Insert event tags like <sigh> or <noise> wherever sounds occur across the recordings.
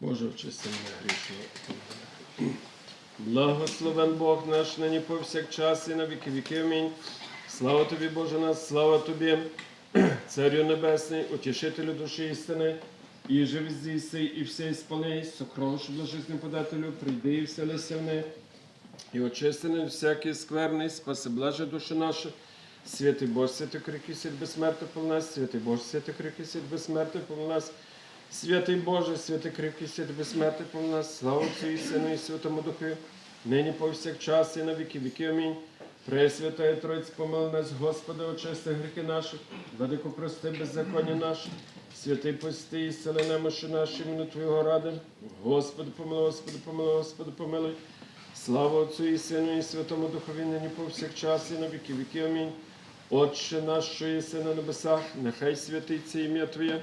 Боже, очисти мене грішного. Благословен Бог наш, нині повсякчас і на віки віки. Амінь. Слава тобі, Боже нас, слава тобі, <clears throat> Царю Небесний, утішителю душі істини, і живі здійси, і все спали, сокровищу блажизним подателю, прийди і вселися в і очистини всякий скверний, спаси блаже душі наші. Святий Боже, святий крики світ безсмертний пол нас, святий Боже, святий крики світ безсмертний пол нас, святий Боже, святий крики світ безсмертний пол нас, слава Отцю і Сину і Святому Духу, нині повсякчас і на віки віки. Амінь. Пресвятая Тройць, помили нас, Господи, очисти гріхи наші, владико прости беззаконня наші, святий пости і сели немощі наші, іменно Твого ради. Господи, помилуй, Господи, помилуй, Господи, помилуй. Слава Отцю і Сину і Святому Духові, нині повсякчас і на віки віки. Амінь. Отче наш, що єси на небесах, нехай святиться ім'я Твоє,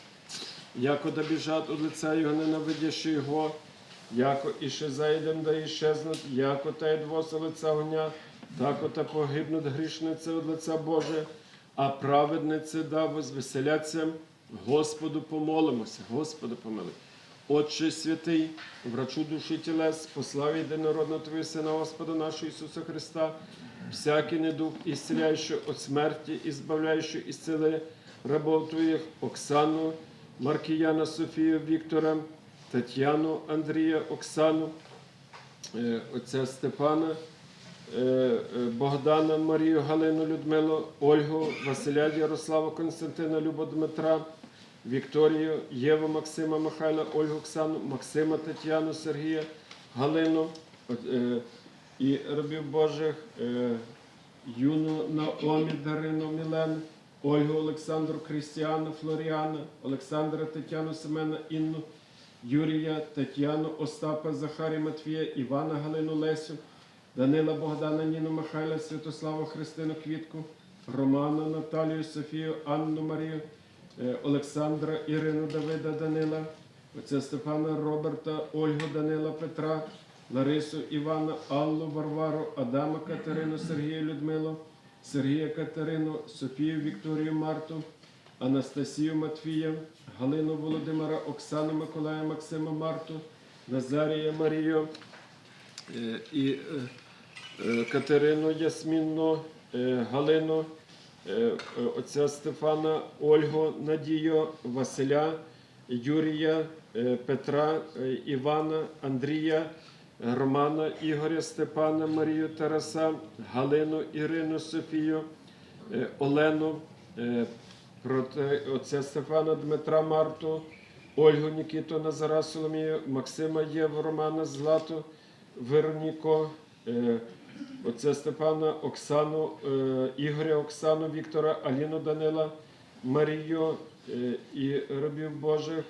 яко да біжать від лиця Його, ненавидящи Його, яко іще зайдем, да іщезнуть, яко та й двоса лиця гоня, так ота погибнуть грішниці від лиця Боже, а праведниці да возвеселяться. Господу помолимося, Господу помилуй. Отче святий, врачу душі тілес, послав єдинородного Твого Сина Господа нашого Ісуса Христа, всякий недух, ісцеляючи від смерті, і збавляючи Твоїх, Оксану, Маркіяна, Софію, Віктора, Тетяну, Андрія, Оксану, е, отця Степана, е, е, Богдана, Марію, Галину, Людмилу, Ольгу, Василя, Ярослава, Константина, Любу, Дмитра, Вікторію, Єву, Максима, Михайла, Ольгу, Оксану, Максима, Тетяну, Сергія, Галину і рабів Божих, Юну, Наомі, Дарину, Мілену, Ольгу, Олександру, Крістіану, Флоріана, Олександра, Тетяну, Семена, Інну, Юрія, Тетяну, Остапа, Захарія, Матвія, Івана, Галину, Лесю, Данила, Богдана, Ніну, Михайла, Святославу, Христину, Квітку, Романа, Наталію, Софію, Анну, Марію, е, Олександра, Ірину, Давида, Данила, отця Стефана, Роберта, Ольгу, Данила, Петра, Ларису, Івана, Аллу, Варвару, Адама, Катерину, Сергія, Людмилу, Сергія Катерину, Софію, Вікторію, Марту, Анастасію Матвія, Галину Володимира, Оксану Миколая, Максима Марту, Назарія Марію е, і е, е, Катерину Ясмінну, Галину, отця Стефана, Ольгу, Надію, Василя, Юрія, Петра, Івана, Андрія, Романа, Ігоря, Степана, Марію, Тараса, Галину, Ірину, Софію, е, Олену, е, отця Стефана, Дмитра, Марту, Ольгу, Нікіту, Назара, Соломію, Максима, Єву, Романа, Злату, Вероніко, е, отця Степана, Оксану, Ігоря, Оксану, Віктора, Аліну Данила, Марію і рабів Божих,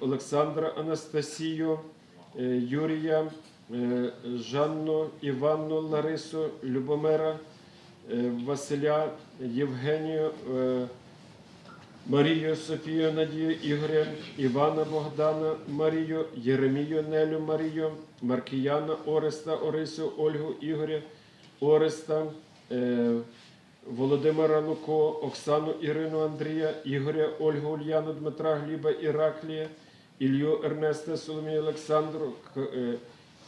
Олександра Анастасію, Юрія, е, Жанну, Іванну, Ларису, Любомира, е, Василя, Євгенію, е, Марію, Софію, Надію, Ігоря, Івана, Богдана, Марію, Єремію, Нелю, Марію, Маркіяна, Ореста, Орисю, Ольгу, Ігоря, Ореста, е, Володимира Луко, Оксану, Ірину, Андрія, Ігоря, Ольгу, Ульяну, Дмитра, Гліба, Іраклія, Ілью, Ернеста, Соломію, Олександру, е,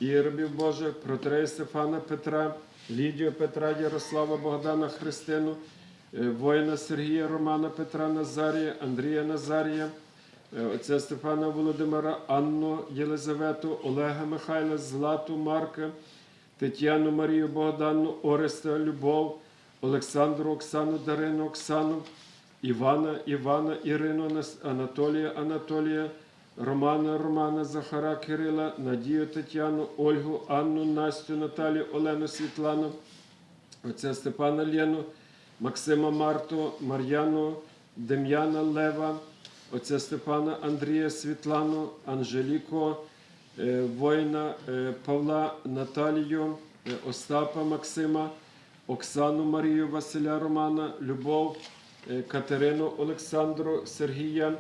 і рабів Божих, протрея Стефана, Петра, Лідію, Петра, Ярослава, Богдана, Христину, е, воїна Сергія, Романа, Петра, Назарія, Андрія Назарія, е, отця Стефана Володимира, Анну, Єлизавету, Олега Михайла, Злату, Марка, Тетяну Марію Богдану, Ореста, Любов, Олександру, Оксану, Дарину, Оксану, Івана, Івана, Ірину, Анатолія, Анатолія, Романа, Романа, Захара, Кирила, Надію, Тетяну, Ольгу, Анну, Настю, Наталію, Олену, Світлану, отця Степана Лену, Максима Марту, Мар'яну, Дем'яна Лева, отця Степана Андрія Світлану, Анжеліко, е, воїна е, Павла Наталію, е, Остапа Максима, Оксану Марію Василя Романа, Любов, Катерину Олександру Сергія,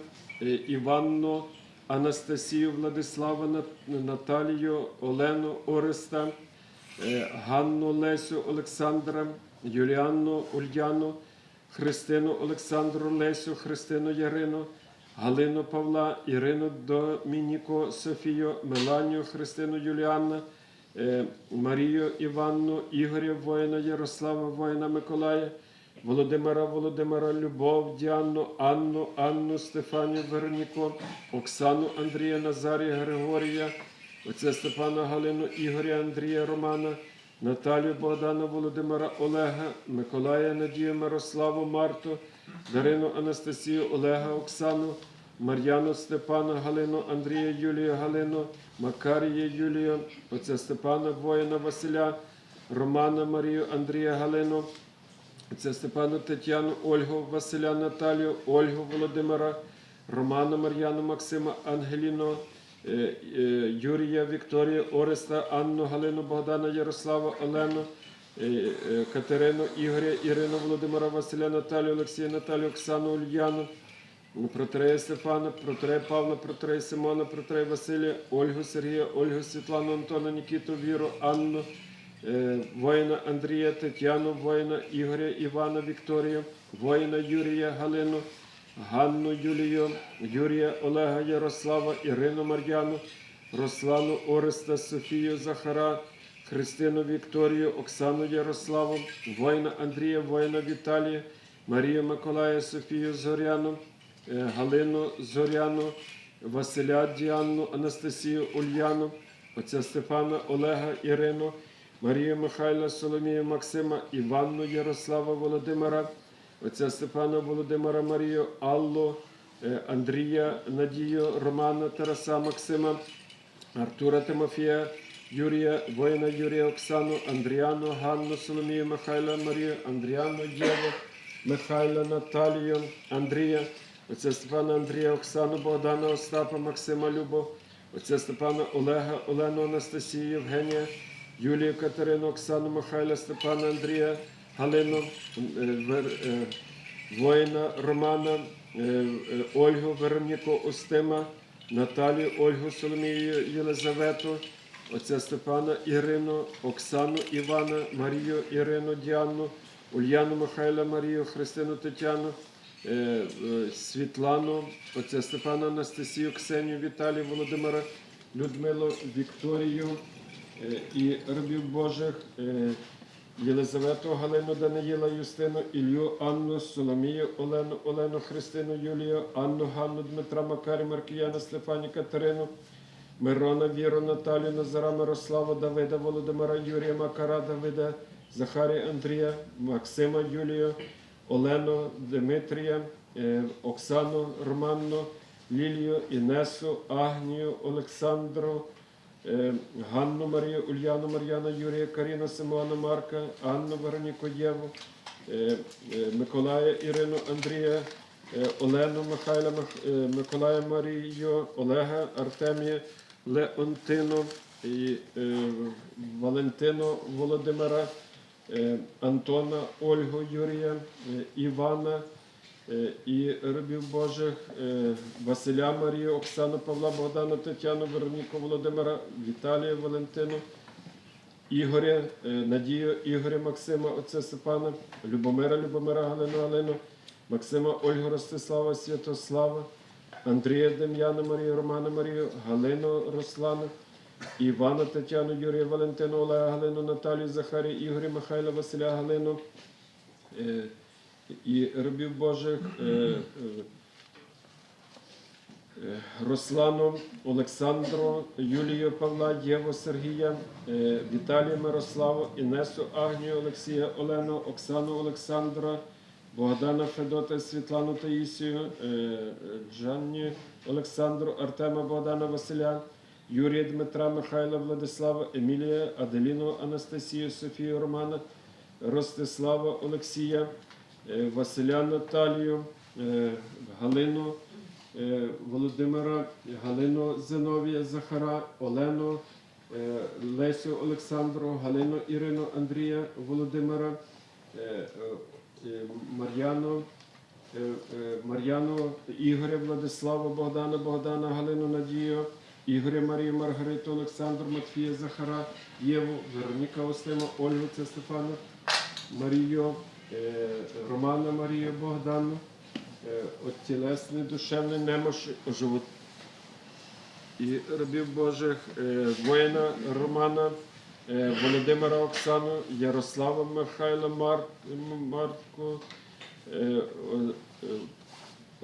Іванну Анастасію Владислава Наталію, Олену Ореста, е, Ганну Лесю Олександра, Юліанну Ульяну, Христину Олександру Лесю, Христину Ярину, Галину Павла, Ірину Домініко, Софію, Меланію, Христину Юліанна, е, Марію Іванну, Ігоря воїна, Ярослава воїна Миколая, Володимира Володимира, Любов, Діанну, Анну, Анну, Стефанію, Вероніку, Оксану, Андрія, Назарія, Григорія, отця Степана Галину, Ігоря, Андрія, Романа, Наталію, Богдана, Володимира, Олега, Миколая, Надію, Мирославу, Марту, Дарину, Анастасію, Олега, Оксану, Мар'яну, Степана, Галину, Андрія, Юлію, Галину, Макарія, Юлію, отця Степана, воїна, Василя, Романа, Марію, Андрія, Галину, це Степану Тетяну, Ольгу, Василя Наталію, Ольгу Володимира, Романа Мар'яну, Максима, Ангеліну, е, е, Юрія, Вікторію, Ореста, Анну, Галину, Богдана, Ярослава, Олену, е, Катерину, Ігоря, Ірину, Володимира, Василя, Наталію, Олексія, Наталію, Оксану, Ульяну, Протрея Стефана, Протрея Павла, Протрея Симона, Протрея Василія, Ольгу Сергія, Ольгу Світлану, Антона, Нікіту, Віру, Анну, воїна Андрія, Тетяну, воїна Ігоря, Івана, Вікторію, воїна Юрія, Галину, Ганну Юлію, Юрія, Олега, Ярослава, Ірину Мар'яну, Руслану Ореста, Софію Захара, Христину Вікторію, Оксану Ярославу, воїна Андрія, воїна Віталія, Марію Миколая, Софію Зоряну, е, Галину Зоряну, Василя Діанну, Анастасію Ульяну, отця Стефана Олега Ірину, Марію Михайла, Соломію Максима, Іванну Ярослава Володимира, отця Степана Володимира Марію, Аллу, е, Андрія Надію, Романа Тараса Максима, Артура Тимофія, Юрія, воїна Юрія Оксану, Андріану, Ганну, Соломію, Михайла Марію, Андріану, Єву, Михайла, Наталію, Андрія, отця Степана Андрія, Оксану, Богдана, Остапа, Максима, Любов, отця Степана Олега, Олену, Анастасію, Євгенія, Юлію, Катерину, Оксану, Михайла, Степана, Андрія, Галину, е, е, воїна Романа, е, Ольгу, Вероніку Остима, Наталію, Ольгу, Соломію, Єлизавету, отця Степана, Ірину, Оксану, Івана, Марію, Ірину, Діану, Ульяну, Михайла, Марію, Христину, Тетяну, Світлану, отця Степана, Анастасію, Ксенію, Віталію, Володимира, Людмилу, Вікторію і рабів Божих. е, Єлизавету, Галину, Даниїла, Юстину, Ілью, Анну, Соломію, Олену, Олену, Христину, Юлію, Анну, Ганну, Дмитра, Макарі, Маркіяна, Стефані, Катерину, Мирона, Віру, Наталію, Назара, Мирослава, Давида, Володимира, Юрія, Макара, Давида, Захарія, Андрія, Максима, Юлію, Олену, Дмитрія, е, Оксану, Романну, Лілію, Інесу, Агнію, Олександру, Е, Ганну Марію, Ульяну Мар'яна, Юрія, Каріна, Симона, Марка, Анну Вероніку Єву, е, е, Миколая Ірину, Андрія, е, Олену Михайла, е, Миколая Марію, Олега, Артемія, Леонтину, е, Валентину Володимира, е, Антона, Ольгу Юрія, е, Івана, Е, і рабів Божих е, Василя Марію, Оксану Павла, Богдана, Тетяну, Вероніку Володимира, Віталія Валентину, Ігоря, е, Надію, Ігоря Максима, отця Степана, Любомира, Любомира, Галину, Галину, Максима, Ольгу Ростислава, Святослава, Андрія Дем'яна, Марію, Романа Марію, Галину Руслана, Івана Тетяну, Юрія Валентину, Олега Галину, Наталію, Захарію, Ігоря Михайла, Василя Галину. І рабів Божих е, е, Руслану, Олександру, Юлію Павла, Єву Сергія, е, Віталія Мирославу, Інесу Агнію, Олексія Олену, Оксану Олександра, Богдана Федота, Світлану Таїсію, Джанні Олександру, Артема Богдана Василя, Юрія Дмитра, Михайла Владислава, Емілія, Аделіну Анастасію, Софію Романа, Ростислава Олексія, Василя Наталію, е, Галину е, Володимира, Галину Зиновія Захара, Олену, е, Лесю Олександру, Галину Ірину Андрія Володимира, е, е, е, Мар'яну, е, е, Мар'яну Ігоря Владислава, Богдана, Богдана, Галину Надію, Ігоря Марію Маргариту, Олександру Матфія Захара, Єву, Вероніка Остима, Ольгу Стефана, Марію, е, Романа Марію Богдану, е, от душевний немощ, оживот. І рабів Божих, е, воїна Романа, е, Володимира Оксану, Ярослава Михайла Мар, Марку, е, о-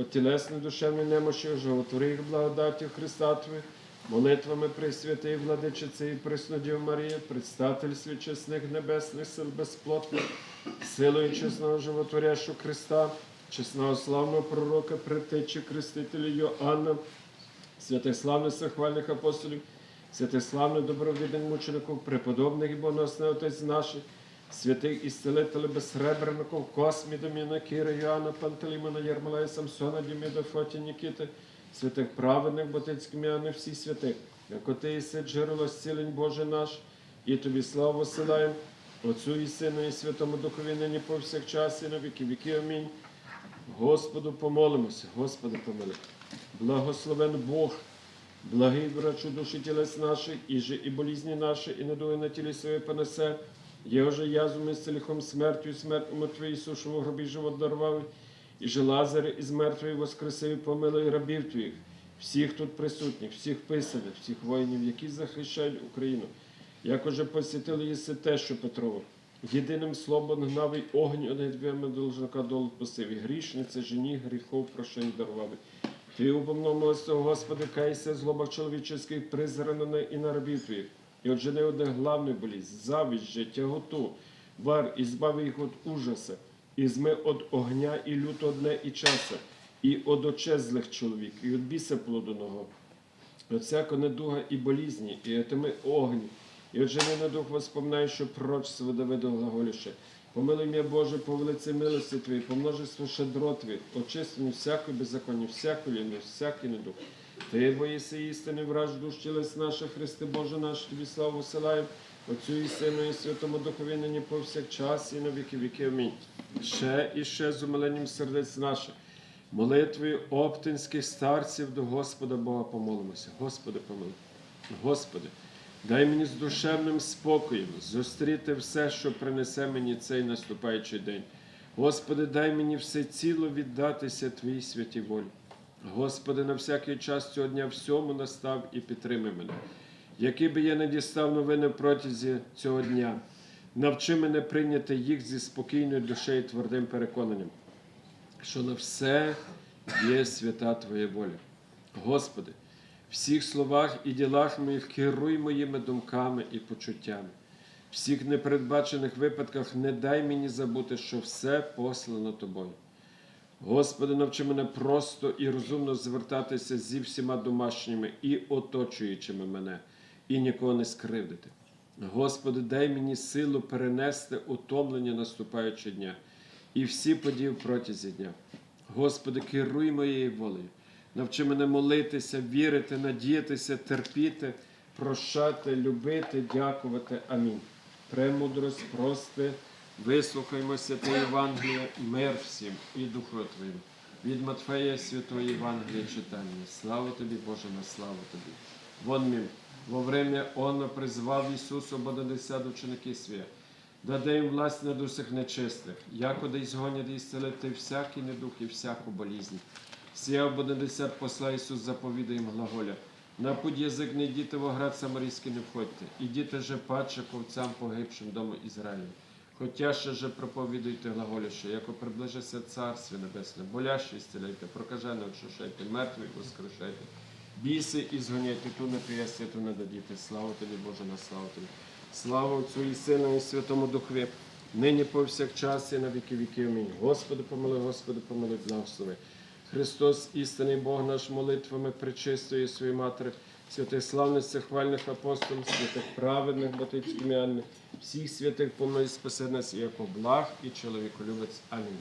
е, тілесний, душевний немощі, животвори їх благодаті Христа Твої, молитвами Пресвятої Владичиці і Преснодів Марії, предстательстві чесних небесних сил безплотних, силою чесного животворящого Христа, чесного славного пророка, предтечі Крестителя Йоанна, святих славних захвальних апостолів, святих славних добровідних мучеників, преподобних і боносних отець наших, святих ісцелителів безсребреників, Космі, Доміна, Кіра, Йоанна, Пантелеймона, Єрмолая, Самсона, Діміда, Фоті, Нікіти, святих праведних, ботицьких м'яни, всіх святих, як ти єси джерело зцілень Боже наш, і тобі славу силаємо, Отцю і Сину, і Святому Духові, нині повсякчас, і на віки віки. Амінь. Господу помолимося, Господи помили. Благословен Бог, благий врачу душі тілес наших, і же і болізні наші, і недуги на тілі своє понесе. Його же язуми з целихом смертю, і смерть умертвий Ісушу в гробі живот дарував, і же Лазаря із мертвої воскресив, і помилуй рабів Твоїх, всіх тут присутніх, всіх писаних, всіх воїнів, які захищають Україну. Як уже посвятили єси те, що Петрово, єдиним словом гнав і огонь однедвіми должника долу посив, і грішниця жені гріхов прощень дарував. Ти убомно милостивого, Господи, кайся, злобах чоловічих призрано і на рабів Твоїх. І от жени одне главну болість, завість, тяготу, вар, і збави їх від ужаса, і зми від огня і люто одне і часа, і од очезлих чоловік, і від біса плодоного, от всяко недуга і болізні, і етими огні, і от жени на дух воспоминай, що пророчество Давида глаголіше. Помилуй мене, Боже, по велиці милості Твої, по множеству щедро Твої, очистину всякої беззаконня, всякої ліни, всякий недух. Ти боїси істини, враж душ тілес наших, Христе Боже наш, Тобі славу силаємо, Отцю і Сину, і Святому Духові, нині повсякчас, і на віки віки. Амінь. Ще і ще з умиленням сердець наших, молитвою оптинських старців до Господа Бога помолимося. Господи, помилуй. Господи, дай мені з душевним спокоєм зустріти все, що принесе мені цей наступаючий день. Господи, дай мені все ціло віддатися Твоїй святій волі. Господи, на всякий час цього дня всьому настав і підтримай мене. Який би я не дістав новини протязі цього дня, навчи мене прийняти їх зі спокійною душею і твердим переконанням, що на все є свята Твоя воля. Господи, всіх словах і ділах моїх керуй моїми думками і почуттями. Всіх непередбачених випадках не дай мені забути, що все послано Тобою. Господи, навчи мене просто і розумно звертатися зі всіма домашніми і оточуючими мене, і нікого не скривдити. Господи, дай мені силу перенести утомлення наступаючого дня і всі події протязі дня. Господи, керуй моєю волею. Навчи мене молитися, вірити, надіятися, терпіти, прощати, любити, дякувати. Амінь. Премудрость, прости, вислухаймося те Євангелія, мир всім і Духу Твоєму. Від Матфея Святої Євангелія читання. Слава тобі, Боже, на славу тобі. Вон мім, во время Он призвав Ісусу бодадеся ученики свої, даде їм власть над усіх нечистих, якоди й згонять і зцелити всякий недух і всяку болізнь. Сія бодадесят посла Ісус заповідає їм глаголя. На путь язик не йдіте в оград самарійський не входьте, ідіте же паче ковцям погибшим дому Ізраїлю. Хотя ще же проповідуйте глаголіше, яко приближиться Царстві Небесне, болящі зціляйте, прокажене очищайте, мертвих воскрешайте, біси і згоняйте, ту не приясти, ту не дадіте. Слава тобі, Боже, на славу тобі. Слава Отцю і Сину, і Святому Духові, нині повсякчас і на віки віків. Амінь. Господи, помилуй, Господи, помилуй, благослови. Христос, істинний Бог наш, молитвами причистої своєї матері, святих славних хвальних апостолів, святих праведних батьківських м'яних, всіх святих помилуй спаси нас, як благ і чоловіколюбець. Амінь.